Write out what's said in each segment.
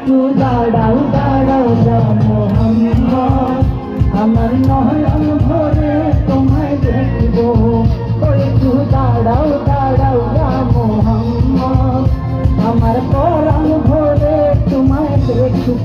একটু দাঁড়াও দাঁড়াও যাও আমার নয়ন ভরে তোমায় দেখব। একটু দাঁড়াও দাঁড়াও যা মোহাম্মদ আমার পরাণ ভরে তোমায় দেখব।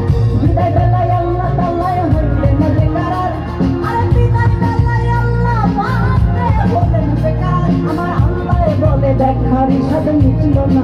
আমার আল্লাহ বলে দেখার ইসাদ মিটল না।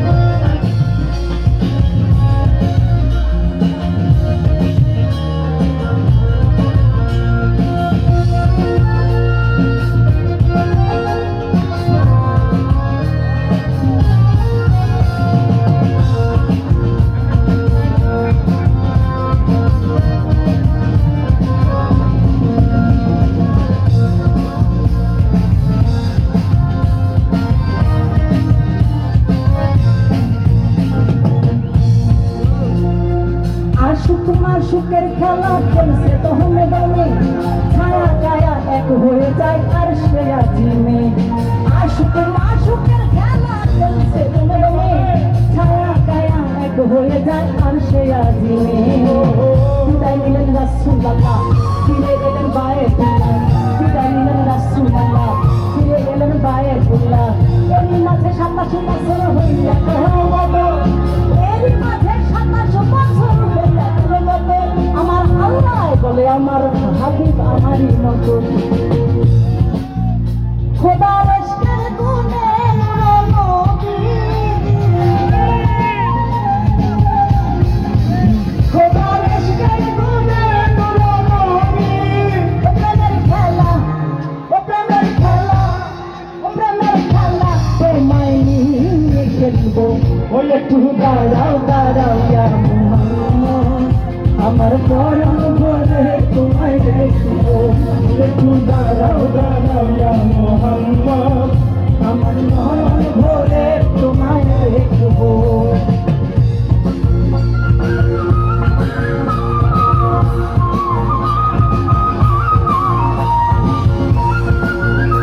আশুক মাসুকের খেলা চলছে তহমে দমে ছায়া কায়া এক হয়ে যায় আর সে আজিমে আশুক মাসুকের খেলা চলছে তহমে দমে ছায়া কায়া এক হয়ে যায় আর সে আজিমে বিদায় নিলেন রাসূলুল্লাহ, ফিরে গেলেন বায়েতুল্লাহ। বিদায় নিলেন রাসূলুল্লাহ, ফিরে গেলেন বায়েতুল্লাহ। এরই মাঝে সাতাশ হইয়া আমারই মতো খোদা রস্কের গুণে নবী খোদা রস্কের